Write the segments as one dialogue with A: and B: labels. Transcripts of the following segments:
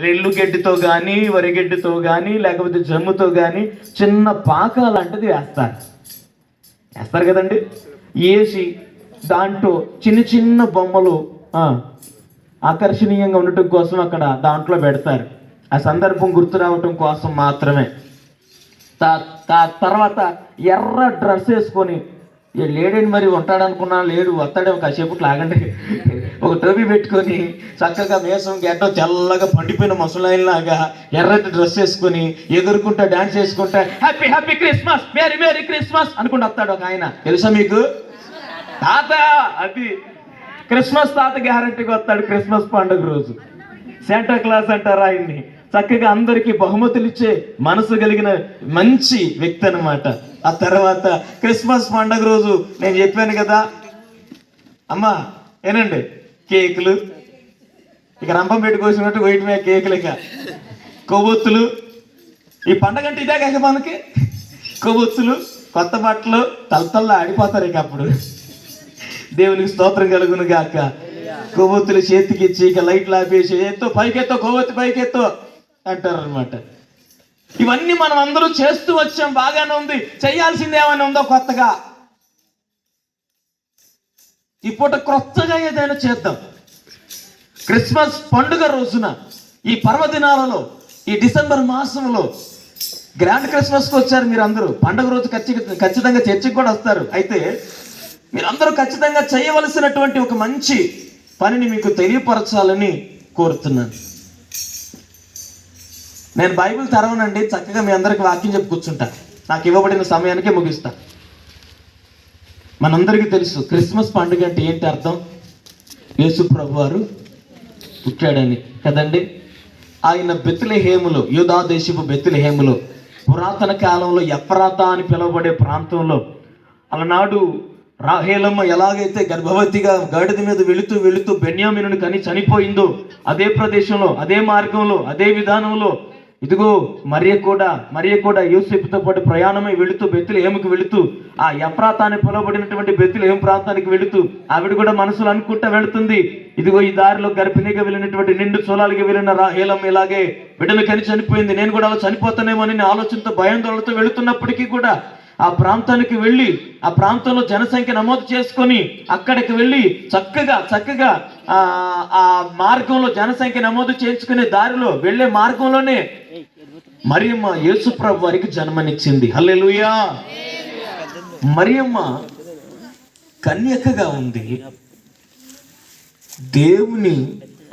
A: రెల్లు గడ్డితో కానీ వరిగడ్డితో కానీ లేకపోతే జమ్ముతో కానీ చిన్న పాక లాంటిది వేస్తారు. వేస్తారు కదండి. వేసి దాంట్లో చిన్న చిన్న బొమ్మలు ఆకర్షణీయంగా ఉండటం కోసం అక్కడ దాంట్లో పెడతారు. ఆ సందర్భం గుర్తు రావటం కోసం మాత్రమే. తా- తర్వాత ఎర్ర డ్రెస్ వేసుకొని లేడండి మరి ఉంటాడనుకున్నా లేడు వస్తాడే కాసేపు లాగండి. ఒక టోపీ పెట్టుకొని చక్కగా మేసం గడ్డ తెల్లగా పండిపోయిన ముసలాయిలాగా ఎర్రటి డ్రెస్ వేసుకొని ఎగురుకుంటా డాన్స్ చేసుకుంటా happy happy Christmas merry merry Christmas అనుకుంటూ వస్తాడు ఒక ఆయన. తెలుసా మీకు? తాత అది క్రిస్మస్ తాత గ్యారంటీగా వస్తాడు క్రిస్మస్ పండుగ రోజు. శాంటా క్లాస్ అంటారు ఆయన్ని. చక్కగా అందరికీ బహుమతులు ఇచ్చే మనసు కలిగిన మంచి వ్యక్తి అన్నమాట. ఆ తర్వాత క్రిస్మస్ పండుగ రోజు నేను చెప్పాను కదా. అమ్మా ఏనండి? కేకులు. ఇక రంపం పెట్టుకోసినట్టు వెయిట్ మీద కేకులు ఇక. కొవ్వొత్తులు. ఈ పండగ అంటే ఇదే కాక మనకి. కొవ్వొత్తులు కొత్త బట్టలు తలతల్లా ఆడిపోతారు ఇక అప్పుడు. దేవునికి స్తోత్రం కలుగును గాక. కొవ్వొత్తులు చేతికిచ్చి ఇక లైట్లు ఆపేసి ఎత్తో పైకెత్తో కొవ్వొత్తి పైకెత్తో అంటారు అనమాట ఇవన్నీ మనం అందరూ చేస్తూ వచ్చాం బాగానే ఉంది. చేయాల్సింది ఏమైనా ఉందో కొత్తగా. ఈ పూట క్రొత్తగా ఏదైనా చేద్దాం. క్రిస్మస్ పండుగ రోజున ఈ పర్వదినాలలో ఈ డిసెంబర్ మాసంలో గ్రాండ్ క్రిస్మస్కి వచ్చారు మీరు అందరూ పండుగ రోజు ఖచ్చితంగా ఖచ్చితంగా చర్చికి కూడా వస్తారు. అయితే మీరందరూ ఖచ్చితంగా చేయవలసినటువంటి ఒక మంచి పనిని మీకు తెలియపరచాలని కోరుతున్నాను. నేను బైబిల్ తెరవనండి చక్కగా మీ అందరికి వాక్యం చెప్పు కూర్చుంటా. నాకు ఇవ్వబడిన సమయానికే ముగిస్తా. మనందరికీ తెలుసు క్రిస్మస్ పండుగ అంటే ఏంటి అర్థం? యేసు ప్రభు వారు పుట్టాడని కదండి? ఆయన బెత్తులహేములు యూదా దేశపు బెత్తులహేములు పురాతన కాలంలో ఎఫ్రాత అని పిలువబడే ప్రాంతంలో అలనాడు రాహేలమ్మ ఎలాగైతే గర్భవతిగా గాడిద మీద వెళుతూ వెళుతూ బెన్యామినుని కని చనిపోయిందో అదే ప్రదేశంలో అదే మార్గంలో అదే విధానంలో ఇదిగో మరియ కూడా మరియ కూడా యూసెఫ్తో పాటు ప్రయాణమై వెళుతూ బెత్తులేముకు వెళుతూ ఆ యప్రాతాన్ని పిలువబడినటువంటి బెత్తులు ఏం ప్రాంతానికి వెళుతూ ఆవిడ కూడా మనసులో అనుకుంటా వెళుతుంది. ఇదిగో ఈ దారిలో గర్భిణిగా వెళ్ళినటువంటి నిండు చోళాలుగా వెళ్ళిన రాహేలం ఇలాగే బిడ్డను కని చనిపోయింది నేను కూడా అలా చనిపోతానేమో అని ఆలోచనతో భయాందోళనతో వెళుతున్నప్పటికీ కూడా ఆ ప్రాంతానికి వెళ్ళి ఆ ప్రాంతంలో జనసంఖ్య నమోదు చేసుకొని అక్కడికి వెళ్ళి చక్కగా చక్కగా ఆ మార్గంలో జనసంఖ్య నమోదు చేసుకునే దారిలో వెళ్ళే మార్గంలోనే మరియమ్మ యేసుప్రభు వారికి జన్మనిచ్చింది. హల్లెలూయా! మరియమ్మ కన్యకగా ఉంది. దేవుని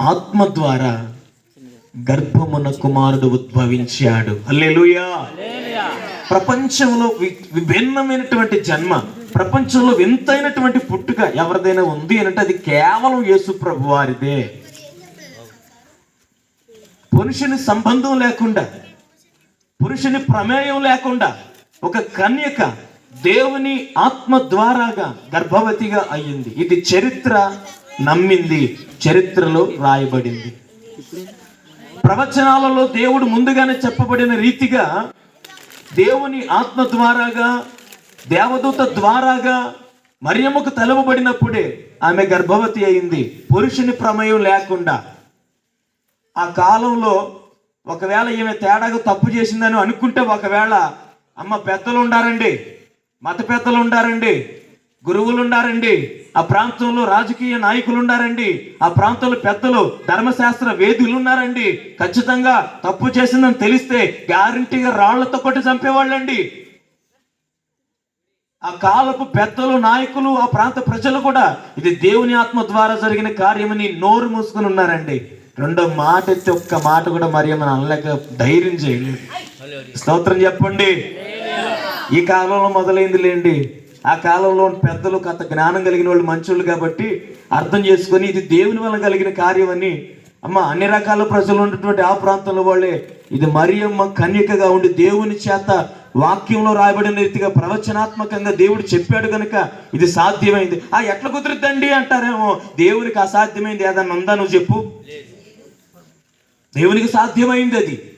A: ఆత్మ ద్వారా గర్భమున కుమారుడు ఉద్భవించాడు. హల్లెలూయా! ప్రపంచంలో వి- విభిన్నమైనటువంటి జన్మ ప్రపంచంలో వింతైనటువంటి పుట్టుక ఎవరిదైనా ఉంది అంటే అది కేవలం యేసు ప్రభు వారిదే. పురుషుని సంబంధం లేకుండా పురుషుని ప్రమేయం లేకుండా ఒక కన్యక దేవుని ఆత్మ ద్వారాగా గర్భవతిగా అయ్యింది ఇది చరిత్ర నమ్మింది చరిత్రలో రాయబడింది. ప్రవచనాలలో దేవుడు ముందుగానే చెప్పబడిన రీతిగా దేవుని ఆత్మ ద్వారాగా దేవదూత ద్వారాగా మరియమ్మకు తలవబడినప్పుడే ఆమె గర్భవతి అయింది. పురుషుని ప్రమేయం లేకుండా. ఆ కాలంలో ఒకవేళ ఈమె తేడాగా తప్పు చేసిందని అనుకుంటే ఒకవేళ అమ్మ పెద్దలు ఉండారండి. మత పెద్దలు ఉండారండి. గురువులు ఉండారండి ఆ ప్రాంతంలో రాజకీయ నాయకులు ఉండారండి ఆ ప్రాంతంలో పెద్దలు ధర్మశాస్త్ర వేదులు ఉన్నారండి ఖచ్చితంగా తప్పు చేసిందని తెలిస్తే గ్యారంటీగా రాళ్ళతో కొట్టి చంపేవాళ్ళండి. ఆ కాలపు పెద్దలు నాయకులు ఆ ప్రాంత ప్రజలు కూడా ఇది దేవుని ఆత్మ ద్వారా జరిగిన కార్యమని నోరు మూసుకుని ఉన్నారండి. రెండో మాట ఎత్తి ఒక్క మాట కూడా మరి మన అనలేక ధైర్యం చేయలేదు స్తోత్రం చెప్పండి. ఈ కాలంలో మొదలైంది లేండి ఆ కాలంలో పెద్దలు కొంత జ్ఞానం కలిగిన వాళ్ళు మంచోళ్ళు కాబట్టి అర్థం చేసుకొని ఇది దేవుని వల్ల కలిగిన కార్యం అని. అమ్మ అన్ని రకాల ప్రజలు ఉన్నటువంటి ఆ ప్రాంతంలో వాళ్ళే. ఇది మరియమ్మ కన్యకగా ఉండి దేవుని చేత వాక్యంలో రాయబడిన రీతిగా ప్రవచనాత్మకంగా దేవుడు చెప్పాడు కనుక ఇది సాధ్యమైంది. ఆ ఎట్లా కుదురుద్దండి అంటారేమో? దేవునికి అసాధ్యమైంది ఏదన్నా ఉందా? నువ్వు చెప్పు. దేవునికి సాధ్యమైంది అది.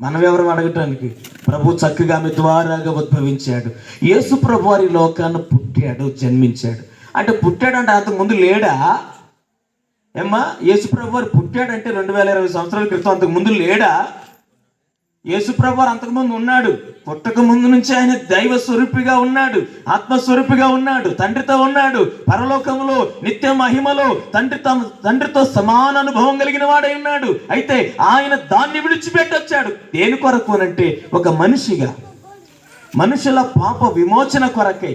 A: మనం ఎవరు అడగటానికి? ప్రభు చక్కగా ఆమె ద్వారాగా ఉద్భవించాడు. యేసు ప్రభు వారి లోకాన్ని పుట్టాడు జన్మించాడు. అంటే పుట్టాడు అంటే అంతకు ముందు లేడా? ఏమ్మా యేసుప్రభు వారు పుట్టాడంటే రెండు వేల ఇరవై సంవత్సరాల క్రితం అంతకు ముందు లేడా? యేసుప్రభు అంతకుముందు ఉన్నాడు. పుట్టక ముందు నుంచి ఆయన దైవ స్వరూపిగా ఉన్నాడు. ఆత్మస్వరూపిగా ఉన్నాడు. తండ్రితో ఉన్నాడు. పరలోకములో నిత్య మహిమలో తండ్రి తమ తండ్రితో సమాన అనుభవం కలిగిన వాడై ఉన్నాడు. అయితే ఆయన దాన్ని విడిచిపెట్టొచ్చాడు దేని కొరకు అంటే ఒక మనిషిగా. మనుషుల పాప విమోచన కొరకై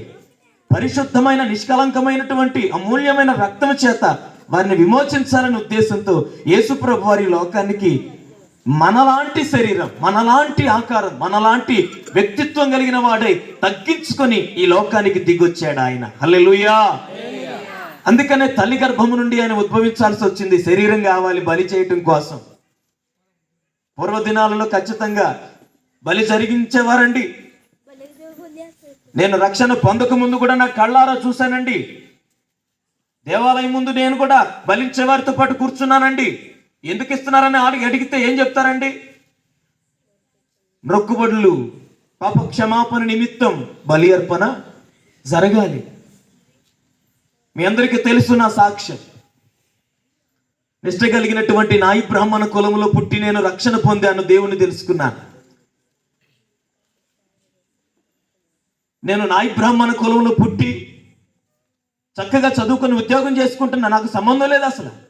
A: పరిశుద్ధమైన నిష్కలంకమైనటువంటి అమూల్యమైన రక్తము చేత వారిని విమోచించాలనే ఉద్దేశంతో యేసుప్రభు వారి లోకానికి మనలాంటి శరీరం మనలాంటి ఆకారం మనలాంటి వ్యక్తిత్వం కలిగిన వాడై తగ్గించుకొని ఈ లోకానికి దిగొచ్చాడు ఆయన. హల్లెలుయా. అందుకనే తల్లి గర్భము నుండి ఆయన ఉద్భవించాల్సి వచ్చింది. శరీరం కావాలి బలి చేయటం కోసం. పూర్వదినాలలో ఖచ్చితంగా బలి జరిగించేవారండి. నేను రక్షణ పొందక ముందు కూడా నా కళ్ళారా చూశానండి. దేవాలయం ముందు నేను కూడా బలించేవారితో పాటు కూర్చున్నానండి. ఎందుకు ఇస్తున్నారని అడిగి అడిగితే ఏం చెప్తారండి? మొక్కుబడులు పాప క్షమాపణ నిమిత్తం బలి అర్పణ జరగాలి. మీ అందరికీ తెలుసు నా సాక్ష్యం. నిష్ట కలిగినటువంటి నాయి బ్రాహ్మణ కులంలో పుట్టి నేను రక్షణ పొందాను దేవుని తెలుసుకున్నాను. నేను నాయి బ్రాహ్మణ కులంలో పుట్టి చక్కగా చదువుకొని ఉద్యోగం చేసుకుంటున్నా నాకు సంబంధం లేదు అసలు.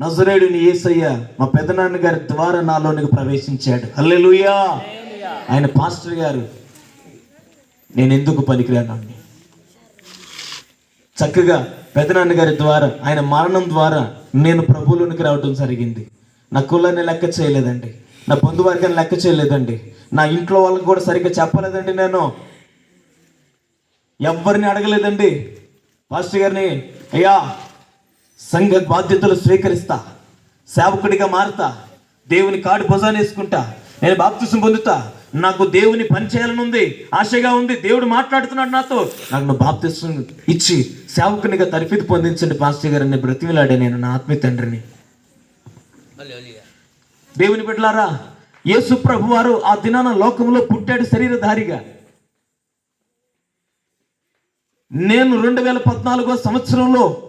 A: నజరేడుని ఏసయ్య మా పెదనాన్న గారి ద్వారా నాలోనికి ప్రవేశించాడు. హల్లెలుయా. ఆయన పాస్టర్ గారు నేను ఎందుకు పనికిరానండి చక్కగా పెదనాన్న గారి ద్వారా ఆయన మరణం ద్వారా నేను ప్రభువులోనికి రావడం జరిగింది. నా కులాన్ని లెక్క చేయలేదండి. నా బంధువర్గాన్ని లెక్క చేయలేదండి. నా ఇంట్లో వాళ్ళకి కూడా సరిగ్గా చెప్పలేదండి నేను. ఎవరిని అడగలేదండి? పాస్టర్ గారిని అయ్యా సంఘ బాధ్యతలు స్వీకరిస్తా సేవకుడిగా మారుతా దేవుని కాడు భుజాన్ని వేసుకుంటా నేను బాప్తిసం పొందుతా. నాకు దేవుని పని చేయాలని ఉంది ఆశగా ఉంది దేవుడు మాట్లాడుతున్నాడు నాతో. నాకు నువ్వు బాప్తిసం ఇచ్చి సేవకునిగా తరఫీదు పొందించండి పాస్టర్ గారిని బ్రతిమిలాడే నేను నా ఆత్మీయ తండ్రిని. దేవుని బిడ్డలారా యేసు ప్రభు వారు ఆ దినాన లోకంలో పుట్టాడు శరీరధారిగా. నేను రెండు వేల పద్నాలుగో సంవత్సరంలో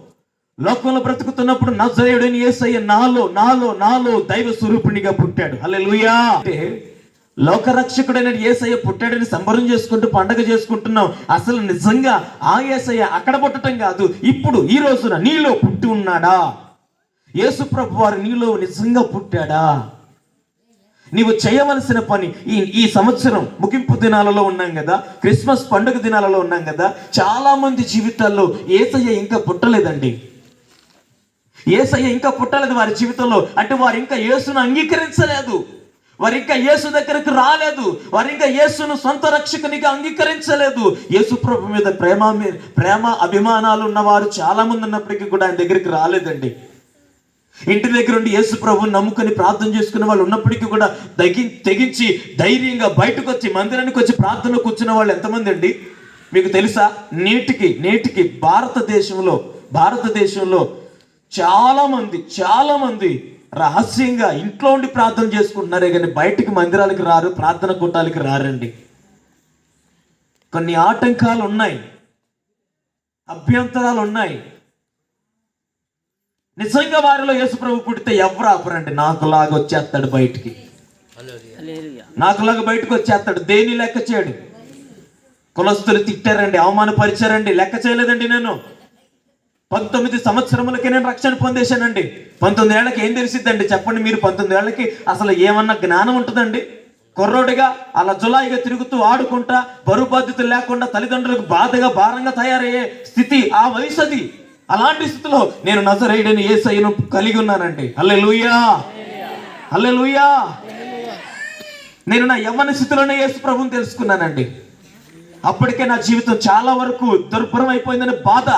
A: లోకంలో బ్రతుకుతున్నప్పుడు నజరేయుడని యేసయ్య నాలో నాలో నాలో దైవ స్వరూపునిగా పుట్టాడు. హల్లెలూయా. అంటే లోకరక్షకుడైన యేసయ్య పుట్టాడని సంబరం చేసుకుంటూ పండగ చేసుకుంటున్నాం. అసలు నిజంగా ఆ యేసయ్య అక్కడ పుట్టడం కాదు ఇప్పుడు ఈ రోజున నీలో పుట్టి ఉన్నాడా? యేసు ప్రభు వారు నీలో నిజంగా పుట్టాడా? నీవు చేయవలసిన పని ఈ ఈ సంవత్సరం ముగింపు దినాలలో ఉన్నాం కదా క్రిస్మస్ పండుగ దినాలలో ఉన్నాం కదా చాలా మంది జీవితాల్లో ఏసయ్య ఇంకా పుట్టలేదండి. ఏసయ్య ఇంకా పుట్టలేదు వారి జీవితంలో. అంటే వారు ఇంకా యేసును అంగీకరించలేదు. వారు ఇంకా యేసు దగ్గరకు రాలేదు. వారు ఇంకా యేసును సొంత రక్షకునిగా అంగీకరించలేదు. యేసు ప్రభు మీద ప్రేమ ప్రేమ అభిమానాలు ఉన్నవారు చాలా మంది ఉన్నప్పటికీ కూడా ఆయన దగ్గరికి రాలేదండి. ఇంటి దగ్గర ఉండి యేసు ప్రభుని నమ్ముకొని ప్రార్థన చేసుకునే వాళ్ళు ఉన్నప్పటికీ కూడా తగి తెగించి ధైర్యంగా బయటకు వచ్చి మందిరానికి వచ్చి ప్రార్థన కూర్చున్న వాళ్ళు ఎంతమంది అండి? మీకు తెలుసా? నేటికి నేటికి భారతదేశంలో భారతదేశంలో చాలామంది చాలామంది రహస్యంగా ఇంట్లో ఉండి ప్రార్థన చేసుకుంటున్నారే కానీ బయటికి మందిరాలకు రారు ప్రార్థన కూటాలకి రారండి. కొన్ని ఆటంకాలు ఉన్నాయి. అభ్యంతరాలు ఉన్నాయి. నిజంగా వారిలో యేసుప్రభు పుడితే ఎవరు ఆపరండి? నాకులాగా వచ్చేస్తాడు బయటికి. నాకులాగా బయటకు వచ్చేస్తాడు. దేని లెక్క చేయడు? కులస్తులు తిట్టారండి అవమానపరిచారండి. లెక్క చేయలేదండి నేను. పంతొమ్మిది సంవత్సరములకి నేను రక్షణ పొందేశానండి. పంతొమ్మిది ఏళ్ళకి ఏం తెలిసిద్దండి? చెప్పండి మీరు పంతొమ్మిది ఏళ్ళకి అసలు ఏమన్నా జ్ఞానం ఉంటుందండి? కుర్రోడిగా అలా జులాయిగా తిరుగుతూ ఆడుకుంటా బరువు బాధ్యతలు లేకుండా తల్లిదండ్రులకు బాధగా భారంగా తయారయ్యే స్థితి ఆ వయసు అది అలాంటి స్థితిలో నేను నజరేయుడని ఏ సైను కలిగి ఉన్నానండి. అల్లె లూయా అల్లె లూయా నేను నా యవ్వన స్థితిలోనే యేసు ప్రభుని తెలుసుకున్నానండి. అప్పటికే నా జీవితం చాలా వరకు దుర్భరం అయిపోయిందని బాధ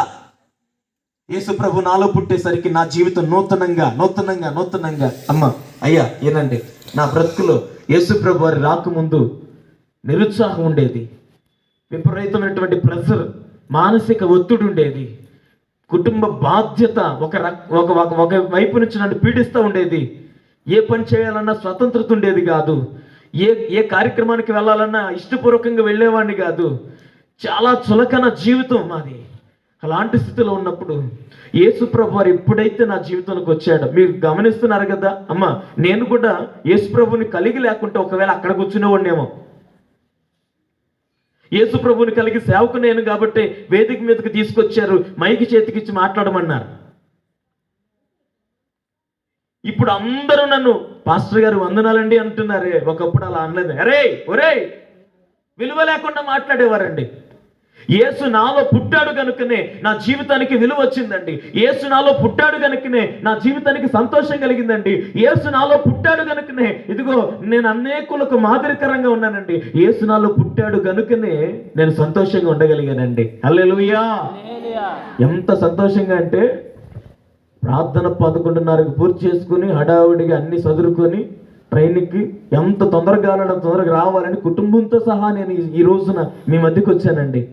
A: యేసు ప్రభు నాలో పుట్టేసరికి నా జీవితం నూతనంగా నూతనంగా నూతనంగా. అమ్మ అయ్యా ఏనండి? నా బ్రతుకులో యేసు ప్రభు వారి రాకముందు నిరుత్సాహం ఉండేది. విపరీతమైనటువంటి ప్రెషర్ మానసిక ఒత్తిడి ఉండేది. కుటుంబ బాధ్యత ఒక రక్- ఒక ఒక- ఒక వైపు నుంచి నన్ను పీడిస్తూ ఉండేది. ఏ పని చేయాలన్నా స్వతంత్రత ఉండేది కాదు. ఏ ఏ కార్యక్రమానికి వెళ్ళాలన్నా ఇష్టపూర్వకంగా వెళ్ళేవాడిని కాదు. చాలా చులకన జీవితం మాది. అలాంటి స్థితిలో ఉన్నప్పుడు యేసు ప్రభు వారు ఎప్పుడైతే నా జీవితంలోకి వచ్చాడో మీరు గమనిస్తున్నారు కదా? అమ్మ నేను కూడా యేసు ప్రభుని కలిగి లేకుంటే ఒకవేళ అక్కడ కూర్చునేవాడినేమో. యేసు ప్రభుని కలిగి సేవకు నేను కాబట్టి వేదిక మీదకి తీసుకొచ్చారు మైకి చేతికిచ్చి మాట్లాడమన్నారు. ఇప్పుడు అందరూ నన్ను పాస్టర్ గారు వందనాలండి అంటున్నారే. ఒకప్పుడు అలా అనలేదు. అరే ఒరే విలువ లేకుండా మాట్లాడేవారండి. యేసు నాలో పుట్టాడు కనుకనే నా జీవితానికి విలువ వచ్చిందండి. యేసు నాలో పుట్టాడు కనుకనే నా జీవితానికి సంతోషం కలిగిందండి. యేసు నాలో పుట్టాడు కనుకనే ఇదిగో నేను అనేకులకు మాదిరికరంగా ఉన్నానండి. యేసు నాలో పుట్టాడు కనుకనే నేను సంతోషంగా ఉండగలిగానండి. హల్లెలూయా. ఎంత సంతోషంగా అంటే ప్రార్థన పదకొండున్నరకు పూర్తి చేసుకుని హడావుడిగా అన్ని చదువుకొని ట్రైన్కి ఎంత తొందరగా తొందరగా రావాలని కుటుంబంతో సహా నేను ఈ రోజున మీ మధ్యకి వచ్చానండి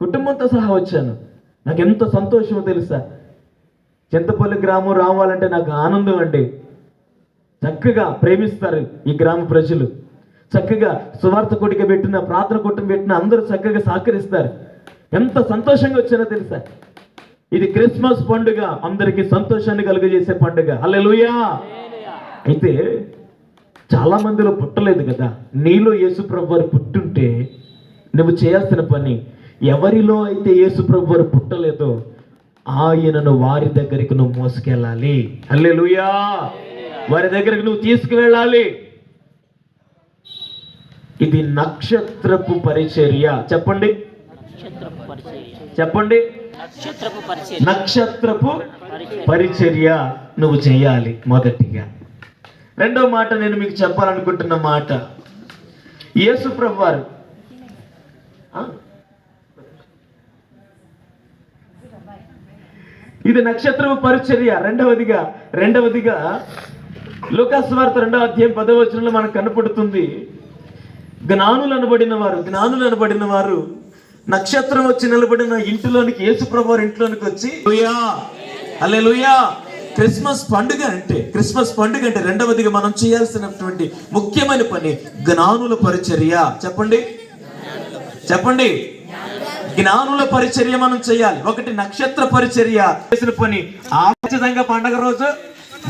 A: కుటుంబంతో సహా వచ్చాను. నాకు ఎంత సంతోషమో తెలుసా? చింతపల్లి గ్రామం రావాలంటే నాకు ఆనందం అండి. చక్కగా ప్రేమిస్తారు ఈ గ్రామ ప్రజలు. చక్కగా సువార్త కొడిక పెట్టిన ప్రార్థన కొట్టం పెట్టిన అందరూ చక్కగా సహకరిస్తారు. ఎంత సంతోషంగా వచ్చానో తెలుసా? ఇది క్రిస్మస్ పండుగ. అందరికీ సంతోషాన్ని కలుగజేసే పండుగ. అల్లెలుయా అయితే చాలా మందిలో పుట్టలేదు కదా. నీలో యేసుప్రభు వారు పుట్టుంటే నువ్వు చేయాల్సిన పని ఎవరిలో అయితే యేసుప్రభు వారు పుట్టలేదో ఆయనను వారి దగ్గరికి నువ్వు మోసుకెళ్ళాలి. హల్లెలూయా. వారి దగ్గరికి నువ్వు తీసుకువెళ్ళాలి. ఇది నక్షత్రపు పరిచర్య. చెప్పండి. చెప్పండి.
B: నక్షత్రపు పరిచర్య.
A: నక్షత్రపు పరిచర్య. నువ్వు చేయాలి మొదటిగా. రెండో మాట నేను మీకు చెప్పాలనుకుంటున్న మాట. యేసు ప్రభు వారు ఇది నక్షత్రపు పరిచర్య. రెండవదిగా రెండవదిగా లోకాస్వార్త రెండవ అధ్యాయం పదవచనంలో మనకు కనపడుతుంది. జ్ఞానులు అనబడిన వారు జ్ఞానులు అనబడిన వారు నక్షత్రం వచ్చి నిలబడిన ఇంటిలోనికి యేసుప్రభు ఇంట్లోనికి వచ్చి అల్లే క్రిస్మస్ పండుగ అంటే క్రిస్మస్ పండుగ అంటే రెండవదిగా మనం చేయాల్సినటువంటి ముఖ్యమైన పని జ్ఞానుల పరిచర్య. చెప్పండి. చెప్పండి. జ్ఞానుల పరిచర్య మనం చేయాలి. ఒకటి నక్షత్ర పరిచర్య. చేసిన పని. ఆ పండగ రోజు